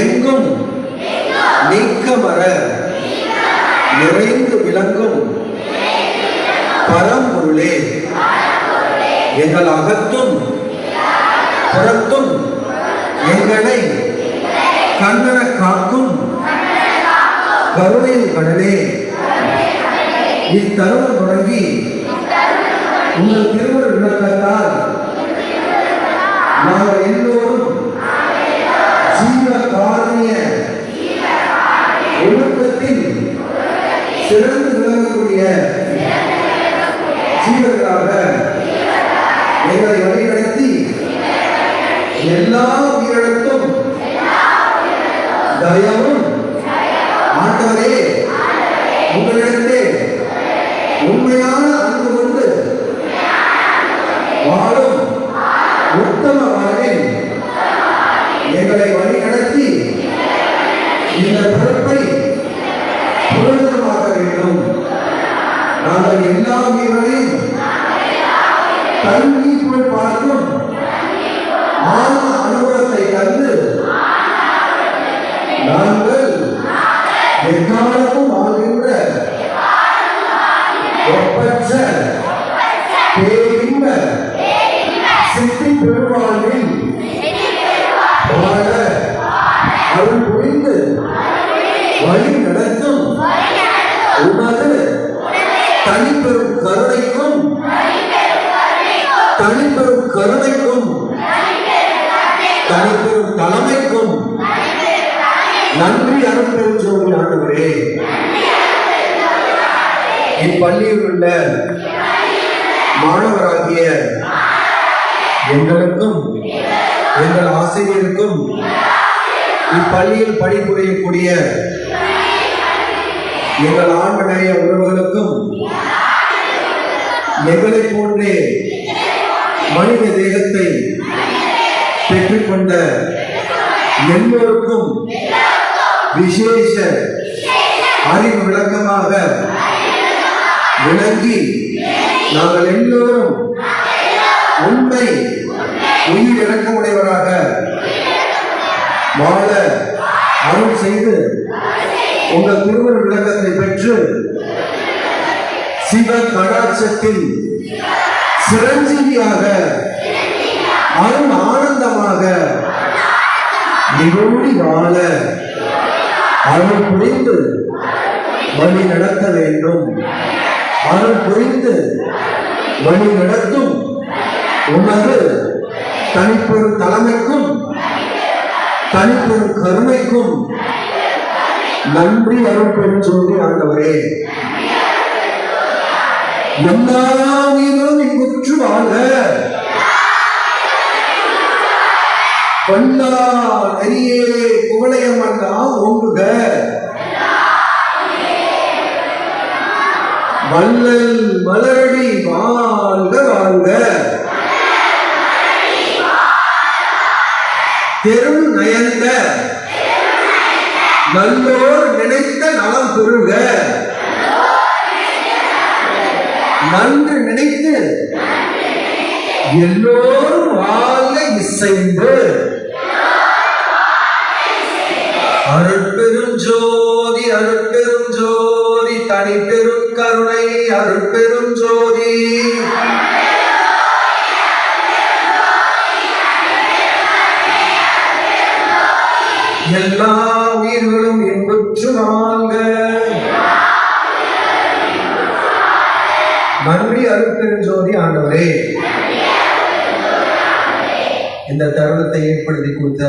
எங்கும் நீக்கமர நிறைந்து விளங்கும் பரம்பொருளே. எங்கள் அகத்தும் புறத்தும் எங்களை கண்ணன காக்கும் கருணையின் கடலே. இத்தருணம் தொடங்கி உங்கள் திருமண சிறந்து விளங்கக்கூடிய ஜீவர்களாக எங்களை வழிநடத்தி எல்லா உயிரிழத்தும் தயவும் ஆண்டவரே நாங்கள் எல்லா உயிர்களையும் தன் தனிப்பெரும் கருணைக்கும் தனிப்பெரும் கருணைக்கும் தனிப்பெரும் தலைமைக்கும் நன்றி அருள் ஜோதி ஆண்டவரே. இப்பள்ளியில் உள்ள மாணவராகிய எங்களுக்கும் எங்கள் ஆசிரியருக்கும் இப்பள்ளியில் பணிபுரியக்கூடிய எங்கள் ஆண்ட உறவுகளுக்கும் எங்களை போன்றே மனித தேகத்தை பெற்றுக்கொண்ட எல்லோருக்கும் விசேஷ அறிவு விளக்கமாக விளங்கி நாங்கள் எல்லோரும் உண்மை உயிர் இறக்கமுடையவராக வாழ அருள் செய்து உங்கள் திருமண விளக்கத்தை பெற்று சிவ கடாட்சத்தில் சிரஞ்சீவியாக அருள் ஆனந்தமாக நிகழ்ச்சி வாழ அருள் புரிந்து வழி நடத்த வேண்டும். அருள் புரிந்து வழி நடத்தும். உனது தனிப்பெரும் தலைமைக்கும் தனிப்பெரும் கருணைக்கும் நன்றி அருள் பெரும் சொல்லி ஆண்டவரே. எல்லா உயிர்களும் இங்குற்று வாழ. கொண்டா அரியே குவளையம் அல்லா ஓங்குக. வள்ளல் மலரடி வாழ்க வாழ்க. தெரு நயந்த நல்லோர் நினைத்த நலம் பெறுக நன்று நினைத்து எல்லோரும் வாழ இசைந்து அருட்பெரும் ஜோதி அருட்பெரும் ஜோதி தனிப்பெரும் கருணை அருட்பெரும் ஜோதி. எல்லா உயிர்களும் இன்புற்று வாழ்க நன்றி அருட்பெரும் ஜோதி ஆண்டவரே. இந்த தருணத்தை ஏற்படுத்தி கொடுத்த